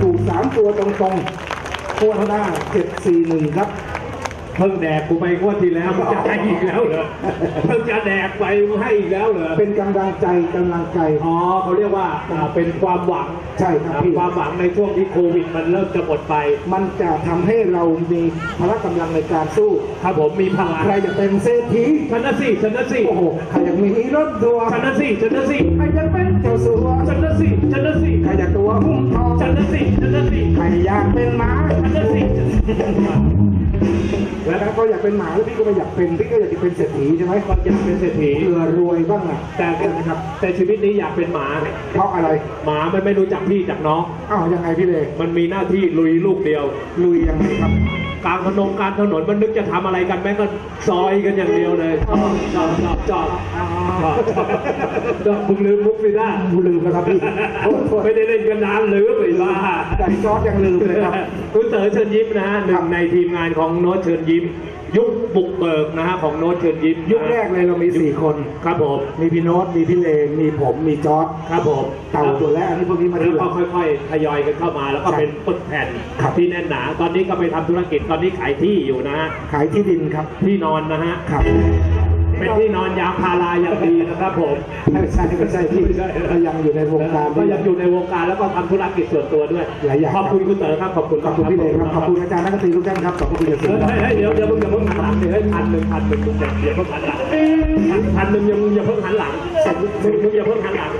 ถูกสามตัวตรงๆโคตรหน้าเจ็ดสี่หนึ่งครับ เพิ่งแดกกูไปงวดที่แล้วมึงจะให้อีกแล้วเหรอเพิ่งจะแดกไปมึงให้อีกแล้วเหรอเป็นกำลังใจกำลังใจ อ๋อเขาเรียกว่าอ่าเป็นความหวังใช่ครับพี่ ความหวังในช่วงที่โควิด มันเริ่มจะหมดไป มันจะทำให้เรามีพละกำลังในการสู้ ครับผมมีพลังใครจะเป็นเศรษฐีชนะสิชนะสิโอ้โหใครอยากมีรถทัวร์ชนะสิชนะสิใครอยากเป็นเจ้าสัวชนะสิชนะสิใครอยากตัวหุ้มทองชนะสิชนะสิใครอยากเป็นหมาชนะสิ แล้วก็อยากเป็นหมาแล้วพี่ก็ไม่อยากเป็นพี่ก็อยากจะเป็นเศรษฐีใช่ไหมก็อยากเป็นเศรษฐีเผื่อรวยบ้างอะแต่นะครับ แต่ชีวิตนี้อยากเป็นหมา เพราะอะไรหมามันไม่รู้จักพี่จากน้อง อ้าวยังไงพี่เลมันมีหน้าที่ลุยลูกเดียวลุยยังไงครับกลางถนนกลารถนนมันนึกจะทำอะไรกันแม่งก็ซอยกันอย่างเดียวเลยจอบจอบจอบจอบจอบจอบมึงลืมมุก ไปได้กูลืมแล้วครับพี่โทษโทษไม่ได้เล่นกันนานลืมไปบ้าแต่จอร์ดยังลืมเลยครับ คุณเต๋อเชิญยิ้มนะฮะหนึ่งในทีมงานของโน้ตเชิญยิ้ม ยุคบุกเบิกนะฮะของโน้ตเชิญยิ้มยุคแรกเลยเรามีสี่คน ครับผม มีพี่โน้ตมีพี่เลนมีผมมีจอร์ดครับผมเต่าตัวแรกอันนี้พวกนี้มาแล้ที่วหก็ลังค่อยๆทยอยกันเข้ามาแล้วก็ใช่เป็นปึกแผ่นครับ ที่แน่นหนา ตอนนี้ก็ไปทำธุรกิจตอนนี้ขายที่อยู่นะฮะขายที่ดินครับ ที่นอนนะฮะ ครับ เป็นที่นอนยางพาราอย่างดีนะครับผมไม่ใช่ไม่ใช่พี่ไม่ใช่ก็ยังอยู่ในวงการก็ยังอยู่ในวงการแล้วก็ทำธุรกิจส่วนตัวด้วยหลายอย่างขอบคุณคุณเต๋อครับขอบคุณขอบคุณพี่เลครับขอบคุณอาจารย์นักดนตรีทุกท่านครับขอบคุณอย่างสูเฮ้งยครับเฮ้ยเดี๋ยวเดี๋ยวมึงอย่าเพิ่งหันหลังเดี๋ยวให้พันหนึ่งพันหนึ่งมึงอย่าอย่าเพิ่งหันหลังพันหนึ่งยังมึงอย่าเพิ่งหันหลังมึงมึงอย่าเพิ่งหันหลัง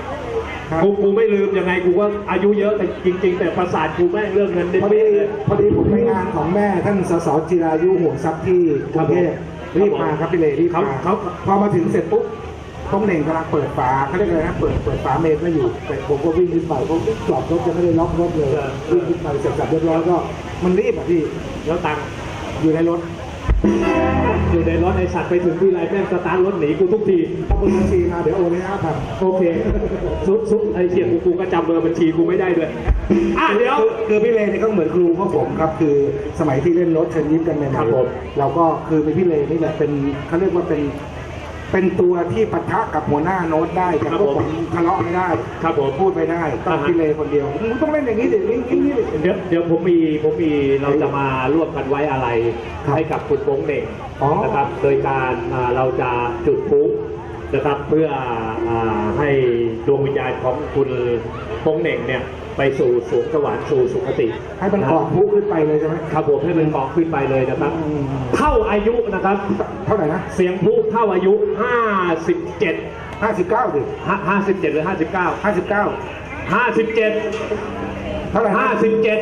ครับกูกูไม่ลืมยังไงกูก็อายุเยอะแต่จริง ๆ แต่ประสาทกูแม่งเรื่องเงินพอไม่ดีเลยพอดีผมไปงานของแม่ท่านสสจิรายุห่วงทรัพย์ที่กรุงเทพ รีบมาครับพี่เลรีบเขามาเขาพอมาถึงเสร็จปุ๊บต้องเหน่งกำลังเปิดฝาเขาเรียกอะไรนะเปิดเปิดฝาเมนไม่อยู่แต่ผมก็วิ่งขึ้นไปผมจอดรถจะไม่ได้ล็อกรถเลยวิ่งขึ้นไปเสร็จสับเรียบร้อยก็ มันรีบอะพี่แล้วตังค์อยู่ในรถ อยู่ในรถไอสัตว์ไปถึงที่ไรแม่งสตาร์ทรถหนีกูทุกทีถ้าคุณบัญชีมาเดี๋ยวโอนให้ห้าพันโอเคซุปซุปไอเสียกูกูก็จำเบอร์บัญชีกูไม่ได้ด้วยอะเดี๋ยวคือพี่เลเนี่ยก็เหมือนครูพวกผมครับคือสมัยที่เล่นรถเชิญยิ้มกันใหม่ครับผมๆเราก็คือเป็นพี่เลนี่แหละเป็นเขาเรียกว่าเป็นเป็นตัวที่ปะทะกับหัวหน้าโน้ตได้แต่พวกผมทะเลาะไม่ได้ครับผมพูดไม่ได้ต้องพี่เลคนเดียวมึงต้องเล่นอย่างนี้ดินี่นี่นี่ดิเดี๋ยวเดี๋ยวผมมีผมมีเราจะมาร่วมกันไว้อะไรครับให้กับคุณโป้งเหน่ง นะครับ โดยการอ่าเราจะจุดพลุนะครับ เพื่ออ่าให้ดวงวิญญาณของคุณโป้งเหน่งเนี่ยไปสู่สวงสวรรค์สู่สุคติ ให้มันกอดพุขึ้นไปเลยใช่ไหมครับผมให้มันกองขึ้นไปเลยนะครับอืมเท่าอายุนะครับ เท่าไหร่นะ เสียงพลุเท่าอายุ 57ห้าสิบเก้าดิห้า57 หรือ 59ห้าสิบเก้า57 เท่าไหร่นะห้าสิบเจ็ด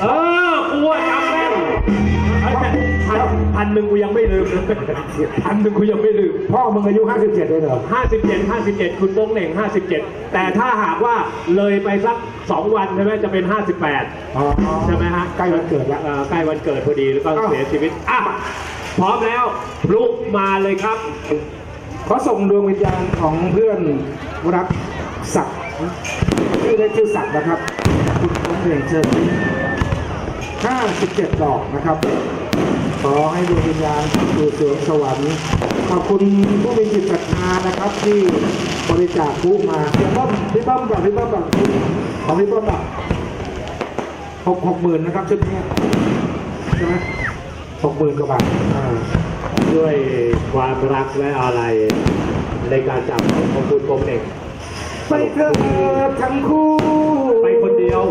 เออกูว่าจำแม่นเอ้ย แต่พันพันหนึ่งกูยังไม่ลืมนะพันหนึ่งกูยังไม่ลืมพ่อมึงอายุห้าสิบเจ็ดเลยเหรอห้าสิบเจ็ดห้าสิบเจ็ดคุณโป้งเหน่งห้าสิบเจ็ดแต่ถ้าหากว่าเลยไปสักสองวันใช่ไหมจะเป็นห้าสิบแปดอ๋อใช่ไหมฮะใกล้วันเกิดแล้ว อ่อใกล้วันเกิดพอดีแล้วก็อ้าวเสียชีวิตอะพร้อมแล้วลุกมาเลยครับ ขอส่งดวงวิญญาณของเพื่อนรักศักดิ์ชื่อเล่นชื่อศักดิ์นะครับ คุณต้องเพลงเชิญ57 ดอกนะครับ ขอให้ดวงวิญญาณสู่สวงสวรรค์ขอบคุณผู้มีจิตศรัทธานะครับ ที่บริจาคผู้มาพี่ป้อมพี่ป้อมก่อนพี่ป้อมก่อนของพี่ป้อมแบบหกหกหมื่นนะครับชุดนี้ใช่ไหมหกหมื่นกว่าบาทอ่าด้วยความรักและอะไรในการจากไปของคุณโป้งเหน่งไปเถิดทั้งคู่ ไปคนเดียว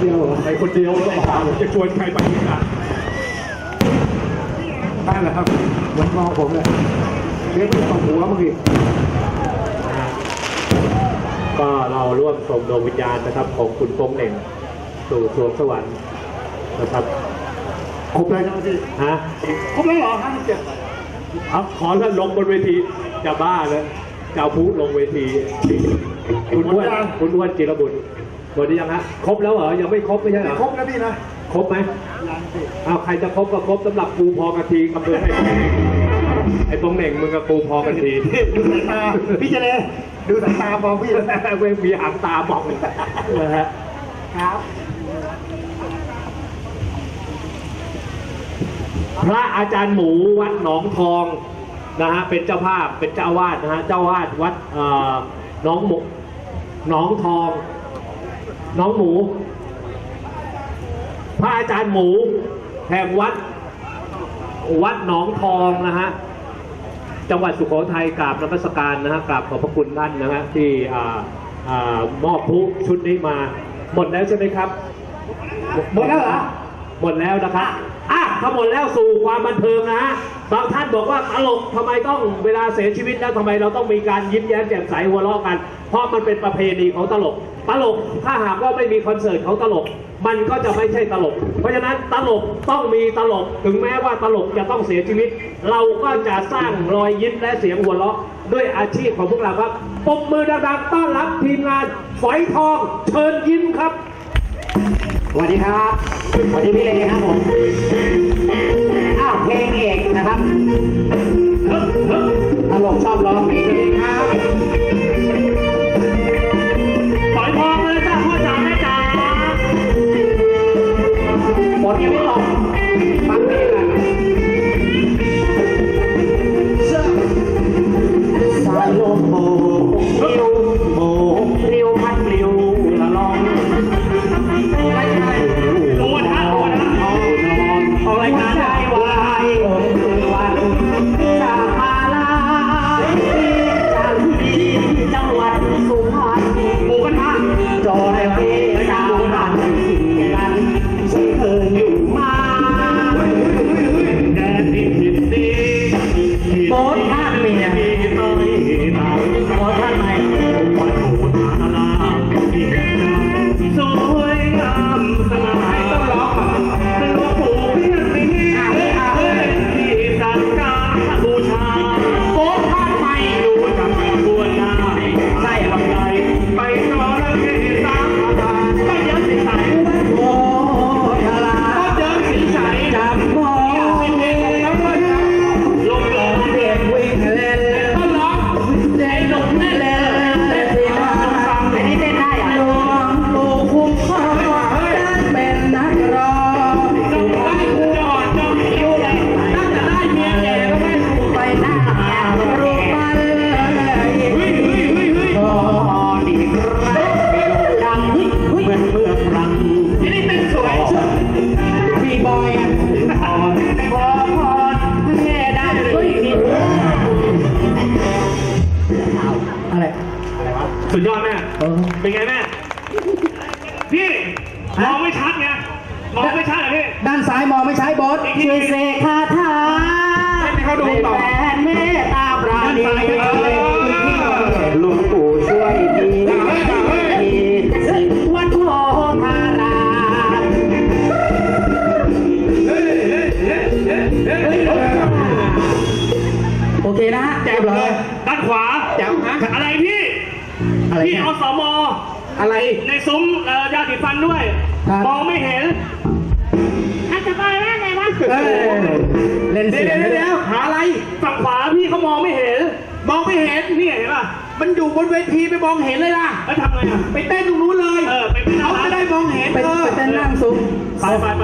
เดียว ไปคนเดียวแล้วจะชวนใครไปอีกอะ ได้เหรอครับเหมือนมองผมเลยเรียกตบหัวเมื่อกี้ก็เราร่วมส่งดวงวิญญาณนะครับ ของคุณโป้งเหน่งสู่สวงสวรรค์นะครับครบเลยนะพี่ฮะครบแล้วเหรอห้าสิบเจ็ดเอาขอท่านลงบนเวทีจะบ้าเลยจะเอาผู้ลงเวทีคุณอ้วนคุณอ้วนจิรบุตรหมดหรือยังฮะครบแล้วเหรอยังไม่ครบไม่ใช่เหรอครบแล้วพี่นะครบไหมยังสิ เอาใครจะครบก็ครบสำหรับกูพอกันทีกำเนิดให้ไอ้โป้งเหน่งมึงกับกูพอกันทีดูสายตาพี่เจเลดูสายตามองพี่เว้ยมีหางตาบอกนะฮะครับพระอาจารย์หมูวัดหนองทองนะฮะเป็นเจ้าภาพเป็นเจ้าวาสนะฮะเจ้าวาสวัดหน้องหมูหนองทองหน้องหมู พระอาจารย์หมูแห่งวัด วัดหนองทองนะฮะจังหวัดสุโขทัยกราบนมัสการนะฮะกราบขอบพระคุณท่านนะฮะที่อ่าอ่ามอบพลุชุดนี้มา หมดแล้วใช่ไหมครับ หมดแล้วเหรอหมดแล้วนะครับอะถ้าหมดแล้วสู่ความบันเทิงนะฮะบางท่านบอกว่าตลกทำไมต้องเวลาเสียชีวิตแล้วทำไมเราต้องมีการยิ้มแย้มแจ่มใสหัวเราะกัน เพราะมันเป็นประเพณีของตลก ตลกถ้าหากว่าไม่มีคอนเสิร์ตของตลก มันก็จะไม่ใช่ตลก เพราะฉะนั้นตลกต้องมีตลกถึงแม้ว่าตลกจะต้องเสียชีวิต เราก็จะสร้างรอยยิ้มและเสียงหัวเราะด้วยอาชีพของพวกเราครับปรบมือดังๆต้อนรับทีมงานฝอยทองเชิญยิ้มครับสวัสดีครับสวัสดีพี่เลครับผมอ้าวเพลงเอกนะครับตลกชอบร้องเพลงเองครับ ฝ บนเวทีไปมองเห็นเลยล่ะ แล้วทำไงอะ ไปเต้นตรงนู้นเลย เออ ไปเป็นเขาอะไรจะได้มองเห็นไปเออ ไปเต้นนั่งซุ้ม ไปไปไป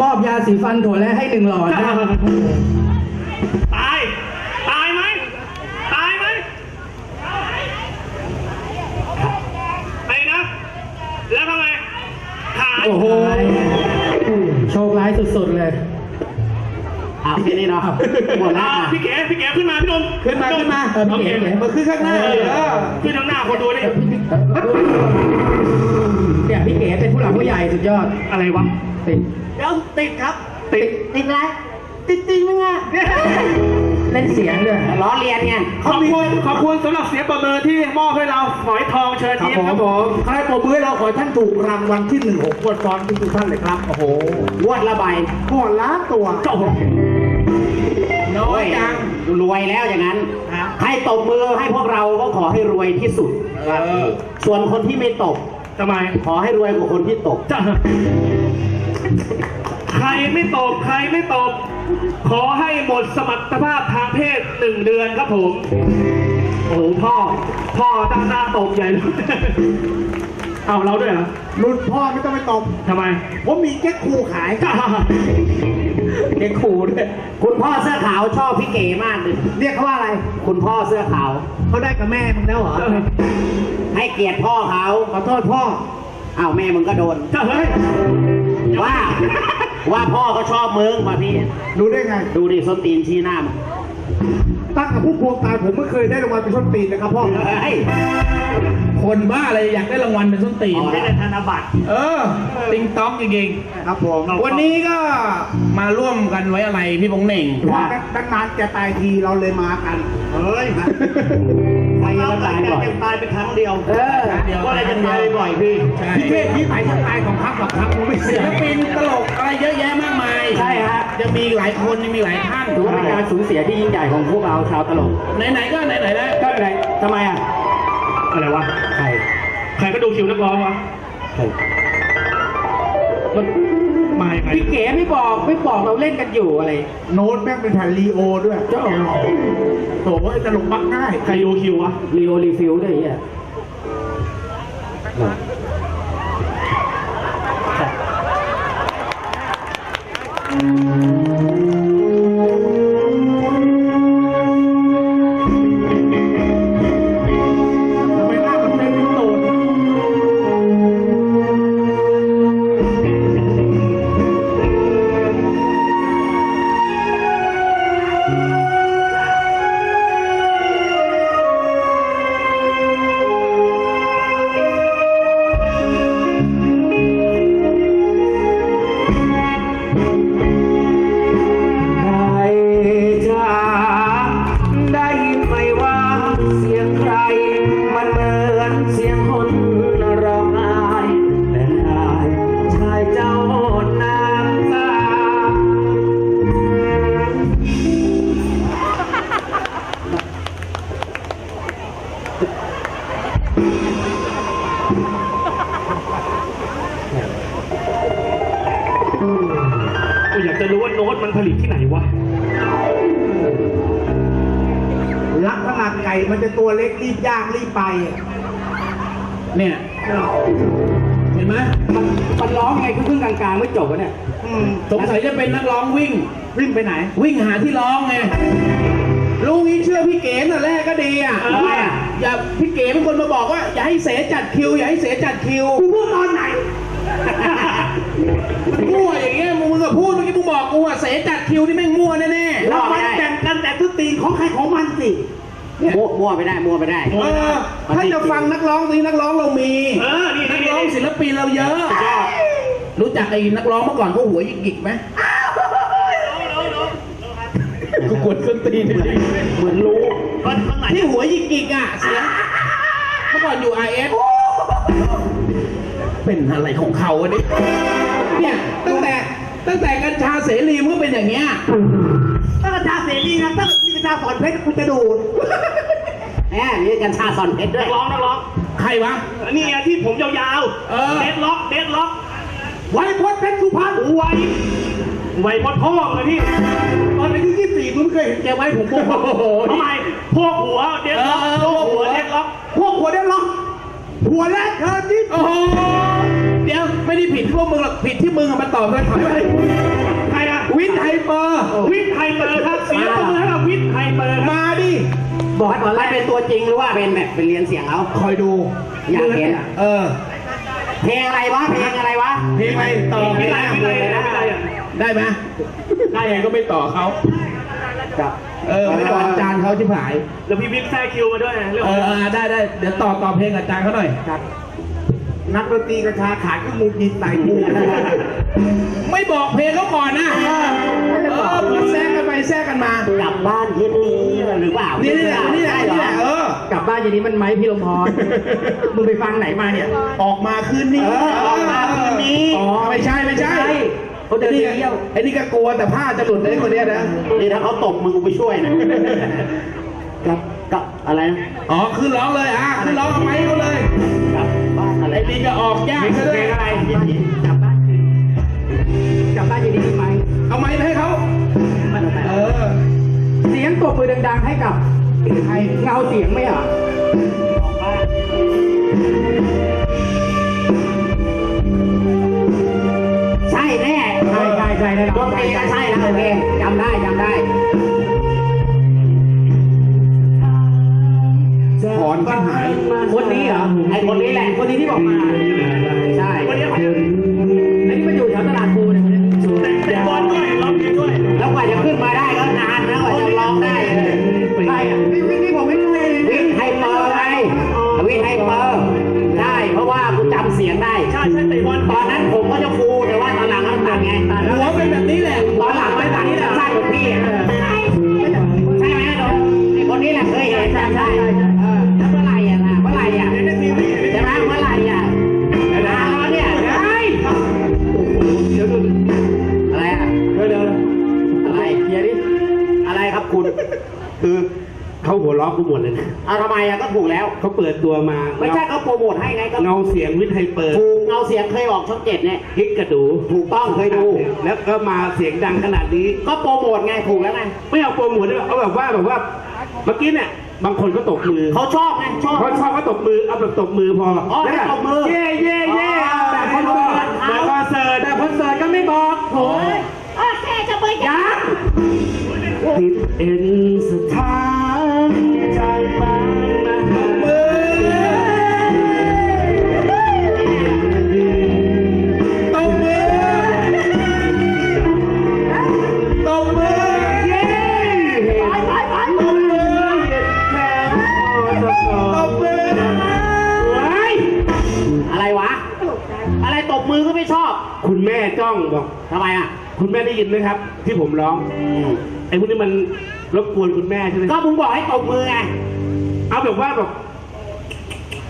มอบยาสีฟันถั่วและให้หนึ่งหลอดนะตาย ตายไหม ตายไหมไปนะ แล้วทำไมหายโอ้โหโชคร้ายสุดๆเลยอะแค่นี้เนาะหมดแล้วอะอะพี่เก๋พี่เก๋ขึ้นมาพี่หนุ่มขึ้นมาขึ้นมาเออพี่เก๋โอคมาขึ้นข้างหน้าเออเออขึ้นข้างหน้าคนดูนี่เนี่ยพี่เก๋เป็นผู้หลักผู้ใหญ่สุดยอดอะไรวะติดเดี๋ยวติดครับ ติดติดอะไรติดจริงมั้งอะเล่นเสียงด้วยล้อเลียนไงขอบคุณขอบคุณสำหรับเสียงประเมินที่มอบให้เราฝอยทองเชิญยิ้มครับผมใครปรบมือให้เราขอให้ท่านถูกรางวัลที่หนึ่งหกงวดซ้อนทุกๆท่านเลยครับโอ้โหงวดละใบก่อนล้านตัวเจ้าผมน้อยจังรวยแล้วอย่างนั้นให้ตบมือให้พวกเราก็ขอให้รวยที่สุดเออส่วนคนที่ไม่ตก ทำไม ขอให้รวยกว่าคนที่ตกจะใครไม่ตบใครไม่ตบขอให้หมดสมรรถภาพทางเพศหนึ่งเดือนครับผม โอ้โหพ่อ พ่อตั้งหน้าตกใหญ่เลย เอาเราด้วยเหรอรุ่นพ่อไม่ต้องไปตบทำไม ผมมีแก๊กคูขายเด็กขู่ด้วยคุณพ่อเสื้อขาวชอบพี่เก๋มากเลยเรียกเขาว่าอะไร คุณพ่อเสื้อขาวเขาได้กับแม่มึงแล้วเหรอ ให้เกียรติพ่อเขาขอโทษพ่อ อ้าวแม่มึงก็โดน เฮ้ยว่า ว่าพ่อเขาชอบมึงมาพี่ ดูได้ไง ดูดิส้นตีนชี้หน้ามึงตั้งกับผู้พวงตายผมไม่เคยได้รางวัลเป็นส้นตีนนะครับพ่อ เฮ้ย คนบ้าอะไรอยากได้รางวัลเป็นส้นตีนอ๋อได้แต่ธนบัตร เออ ติงต้องจริงครับผมๆวันนี้ก็มาร่วมกันไว้อะไรพี่บงเหน่ง ว่าตั้งนานแกตายทีเราเลยมากัน เฮ้ยใครจะตายบ่อยตายเป็นครั้งเดียวเออก็อะไรจะตายบ่อยพี่ใช่ พี่เทพพี่ไหนจะตายของพักกับพักผมไม่ศิเสียลปินตลกอะไรเยอะแยะมากมายใช่ฮะ ยังมีอีกหลายคนยังมีหลายท่านถือว่าเป็นการสูญเสียที่ยิ่งใหญ่ของพวกเราชาวตลกไหนๆก็ไหนๆแล้วก็ไหนทำไมอะ อะไรวะ ใคร ใครก็ดูคิวนักร้องวะใครมันมายังไงพี่เก๋ไม่บอกไม่บอกเราเล่นกันอยู่อะไร โน้ตแม่งเป็นแผ่นลีโอด้วยเจ้าโถ่ไอ้ตลกมักง่าย ใครดูคิววะรีโอรีฟิลด้วยเนี่ยท ย่างรีบไปเนี่ย เห็นไหมมันมันร้องไงครึ่งๆกลางๆไม่จบวะเนี่ยอืมสงสัยจะเป็นนักร้องวิ่ง วิ่งไปไหน วิ่งหาที่ร้องไงลุงนี้เชื่อพี่เก๋แต่แรกก็ดีอะทำไมอะ อย่าพี่เก๋เป็นคนมาบอกว่า อย่าให้เสจัดคิว อย่าให้เสจัดคิว กูพูดตอนไหน มั่วอย่างเงี้ยมึงก็พูดเมื่อกี้มึงบอกกูว่าเสจัดคิวนี่แม่งมั่วแน่แล้วมันแบ่งกันแต่ทุกตีนของใครของมันสิ มั่วมั่วไปได้มั่วไปได้ๆเออถ้าจะฟังนักร้องสินักร้องเรามีเออนี่นันี่กร้องนี่ศิลปินเราเยอะ รู้จักไอ้นักร้องเมื่อก่อนเขาหัวหยิกๆไหมกูกดเครื่องตีนจริงๆเหมือนรู้ก็ข้างไหนที่หัวหยิกๆอะเสียงเมื่อก่อนอยู่ IF เป็นอะไรของเขาอันนี้เนี่ยตั้งแต่ตั้งแต่กัญชาเสรีมันก็เป็นอย่างเงี้ยถ้ากระชาเสรีนะถ้ามีกระ ชาสอนเพชรคุณจะดูดแหมมีกัญชาซอนเพชรด้วนัยกร้องนักร้องใครวะนี่ไงที่ผมยาวเออเด็ดล็อกเด็ดล็อกไว้พจน์เพชรสุพรรณไวไวพอดพ่อเลยพี่ตอนอายุยี่สิบสี่คุณเคยเห็นแกไว้ผมโบ้โอ้โห ทำไมพวกหัวเด็ดล็อกเออพวกหัวเด็ดล็อกพวกหัวได้ล็อกหัวแรกเธอที่โอ้โห เดี๋ยวไม่ได้ผิดที่พวกมึงหรอกผิดที่มึงอะมาตอบเลยถอยไปใครอะ วิทย์ไฮเปอร์วิทย์ไฮเปอร์ครับเสียงปรบมือให้กับวิทย์ไฮเปอร์ครับมาดิบอกให้ตอนแรกเป็นตัวจริงหรือว่าเป็นแบบเป็นเรียนเสียงเอาคอยดูอยากเห็นเออ เพลงอะไรวะเพลงอะไรวะเพลงอะไรต่อวิไม่ทย์ไฮได้วิทย์ไฮนะวิทย์ไฮอะได้ไหมได้ไงก็ไม่ต่อเขาครับเออไม่ต่ออาจารย์เขาชิบหาย แล้วพี่วิทย์แทรกคิวมาด้วยนะเรื่องเออเออได้ได้เดี๋ยวต่อต่อเพลงอาจารย์เขาหน่อยครับ นักดนตรีกระชาขาดก็มูกินใส่กูไม่บอกเพลงเขาก่อนนะเออพูดแทรกกันไปแทรกกันมากลับบ้านเย็นนี้หรือเปล่านี่นี่แหละนี่แหละนี่แหละเออกลับบ้านเย็นนี้มันไหมพี่ลมพรมึงไปฟังไหนมาเนี่ย ออกมาคืนนี้เออออกมาคืนนี้อ๋อไม่ใช่ไม่ใช่เขาเดินไอ้นี่เที่ยวไอ้นี่ก็กลัวแต่ผ้าจะหลุดไอ้คนเนี้ยนะนี่ถ้าเขาตบมึงกูไปช่วยนะกับกับอะไรนะอ๋อขึ้นร้องเลยอะขึ้นร้องเอาไม้เขาเลยกับบ้า นอะไรไอ้นี่ก็ออกยากซะด้วยกลับบ้านคืนกลับบ้านเย็นนี้มีไหมเอาไม้ไปให้เขาเออ เสียงตบมือดังๆให้กับใครเงาเสียงไหมเหรอใช่แน่ใช่ใช่ใช่ใช่ใช่แล้วโอเคจำได้จำได้ ถอนชิบหาย คนนี้เหรอ ไอคนนี้แหละ คนนี้ที่บอกมา ใช่วันนี้ กูหมดเลยนะเอาทำไมอะก็ถูกแล้ว เขาเปิดตัวมาไม่ใช่เขาโปรโมทให้ไงก็เงาเสียงวิทย์ไฮเปอร์ถูกเงาเสียงเคยออกช่องเจ็ดเนี่ยฮิกกระดูถูกต้องเคยดู แล้วก็มาเสียงดังขนาดนี้ ก็โปรโมทไงถูกแล้วไงไม่เอาโปรโมทด้วยเอาแบบว่าแบบว่าเมื่อกี้เนี่ยบางคนก็ตบมือเขาชอบไงชอบเขาชอบก็ตบมือเอาแบบตบมือพออ๋อแล้วให้ตบมือเย่เย่เย่อ๋อแบบคอนเสิร์ตเอาแบบคอนเสิร์ตแบบคอนเสิร์ตก็ไม่บอกโถโอเคจะไปยังติดเอ็น องบอกทำไมอะ คุณแม่ได้ยินไหมครับ ที่ผมร้องไอ้พวกนี้มันรบกวนคุณแม่ใช่ไหมก็มึงบอกให้ตบมือไงเอาแบบว่าแบบ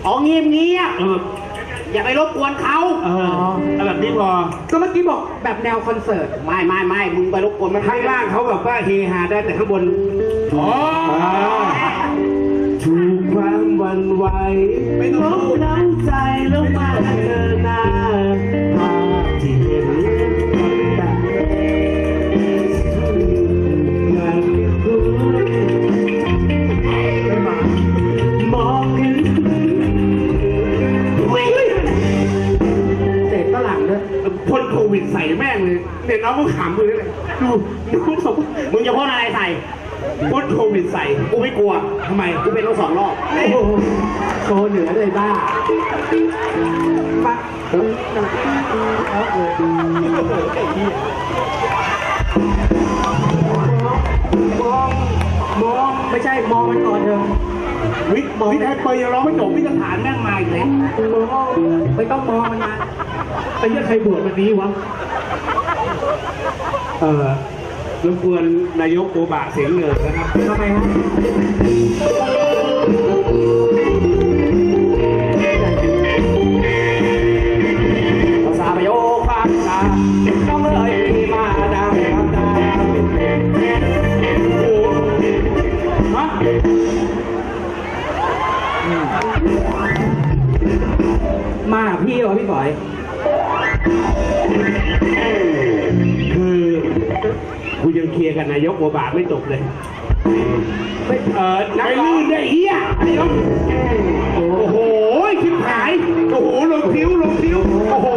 อ๋อเงียบเงียบเออแบบๆอย่าไปรบกวนเขาเออเอาแบบนี้พอก็เมื่อกี้บอกแบบแนวคอนเสิร์ต ไม่ไม่ไม่มึงไปรบกวนมันข้างล่างเขาแบบว่าเฮฮาได้แต่ข้างบนอ๋อถูกความหวันไหวไม่ต้องลบน้ำใจแล้วมาเจอหน้า เลยเด็กน้องก็ขำมือเลยดูดูเขามึงจะพ่นอะไรใส่พ่นโควิดใส่กูไม่กลัวทำไมกูเป็นรถสองรอบโอ้โหโชว์เหนือเลยบ้าปะมองมองไม่ใช่มองมันก่อนเถอะวิทย์วิทย์ไฮเปอร์ยังร้องไม่จบวิทย์สถานแม่งมาอีกแล้วมองไม่ต้องมองมันมาไอ้เหี้ยใครบวชวันนี้วะ เออรบกวนนายกโอบะเสียงเหนือนะครับทำไมฮะภาษาประโยคภาษาต้องเลยมาดังคำตาฮะมาหาพี่เหรอพี่บอย กูยังเคลียร์กับนายกโอบะไม่จบเลยเออนักลื่นได้เฮียนายกโอ้โหชิบหาย โอ้โหลงคิ้วลงคิ้วโอ้โห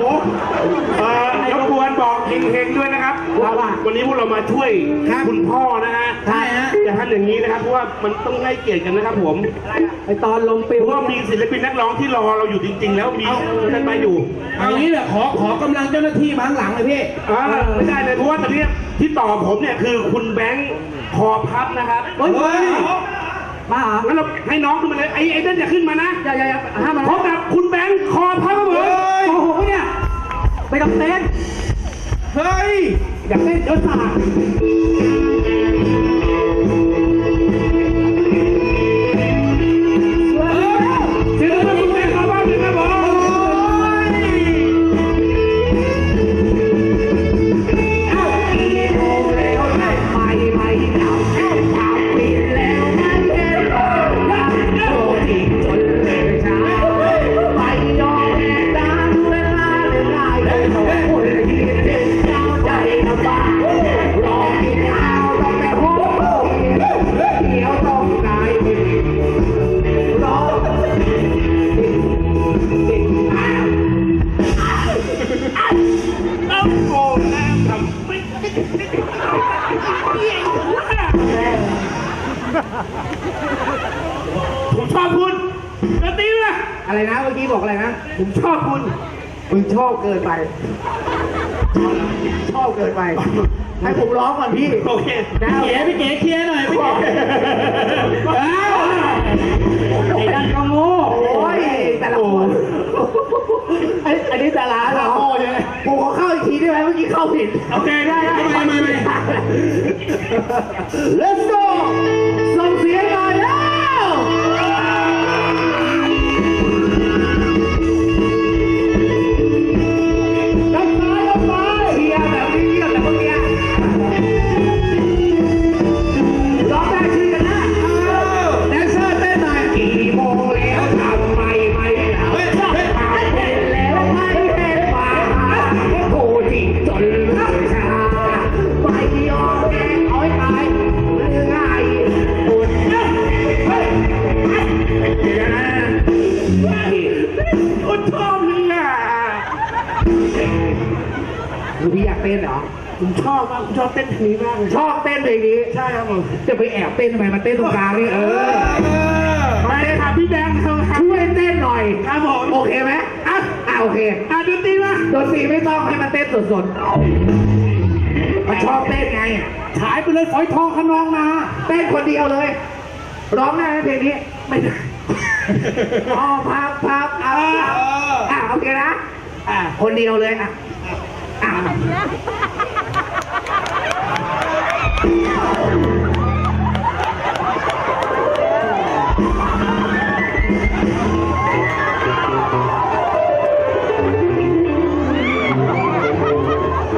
เออรบกวนบอกเฮงๆด้วยนะครับ ว่าว่า วันนี้พวกเรามาช่วยครับคุณพ่อนะฮะ ใช่ฮะ อย่าทำอย่างนี้นะครับเพราะว่ามันต้องให้เกียรติกันนะครับผมไอตอนลมเพปิวราะว่ามีศิลปินนักร้องที่รอเราอยู่จริง ๆ แล้วมีนั่นมาอยู่เอางี้แหละขอขอกำลังเจ้าหน้าที่มาข้างหลังเลยพี่อ่าไม่ได้เลยเพราะว่าตอนนี้ที่ต่อผมเนี่ยคือคุณแบงค์คอพับนะครับเฮ้ยเฮ้ยมาเหรองั้นเราให้น้องขึ้นมาเลยไอ้ไอ้นั่นอย่าขึ้นมานะอย่าอย่าอย่าห้ามมันพบกับคุณแบงค์คอพับครับผมเฮ้ยโอ้โหเนี่ยไปกับเต้นเฮ้ยอยากเต้นเดี๋ยวสาด เกินไปชอบเกินไป ให้ผมร้องก่อนพี่ โอเคนะเก๋พี่เก๋เคลียร์หน่อยพี่เก๋ไอ้นั่นก็โง่โอ้ยแต่ละคนไอ้อันนี้ดาราเหรอผมขอเข้าอีกทีได้ไหมเมื่อกี้เข้าผิด โอเค ได้ได้ไม่ไม่ไม่ Let's go อพี่อยากเต้นเหรอผมชอบมากผมชอบเต้นเพลงนี้มากเลยชอบเต้นเพลงนี้ใช่ครับผมจะไปแอบเต้นทำไมมาเต้นตรงกลางนี่เออไปเลยครับพี่แบงค์ครับช่วยเต้นหน่อยครับผมโอเคไหมอะอะโอเคอะดนตรีมาดนตรีไม่ต้องให้มันเต้นสดๆมันชอบเต้นไงฉายไปเลยฝอยทองขนองนาเต้นคนเดียวเลย ร้องได้ไหมเพลงนี้ไม่ได้อ๋อพับพับอะอะโอเคนะอะคนเดียวเลยอะอะ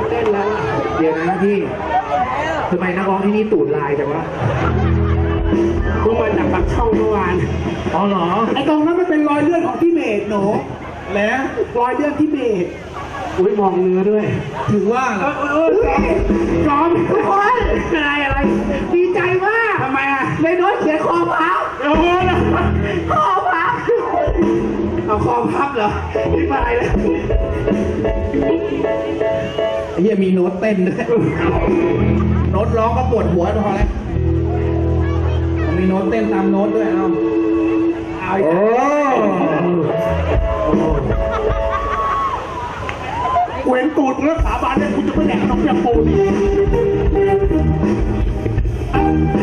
เต้นแล้วอะเดี๋ยวนะพี่ทำไมนักร้องที่นี่ตูดลายแต่ว่าเพิ่งมาจากปากช่องเมื่อวาน อ๋อเหรอ ไอ้ตรงนั้นมันเป็นรอยเลือดของพี่เมธหนูแล้วรอยเลือดพี่เมธ อุ้ยมองเนื้อด้วย ถึงว่าล่ะร้องทุกคนอะไรอะไร ดีใจมากทำไมอะเลยน้อยเขียนคอพับโอ้โหนะคอพับเอาคอพับเหรอพี่ไปเลยไอ้เหี้ยมีโน้ตเต้นด้วยโน้ตร้องก็ปวดหัวพอแล้วมีโน้ตเต้นตามโน้ตด้วยเอาเอาอีกโอ้ กูเห็นตูดมึงแล้วสาบานเลยกูจะไม่แดกน้องเปียกปูนมัน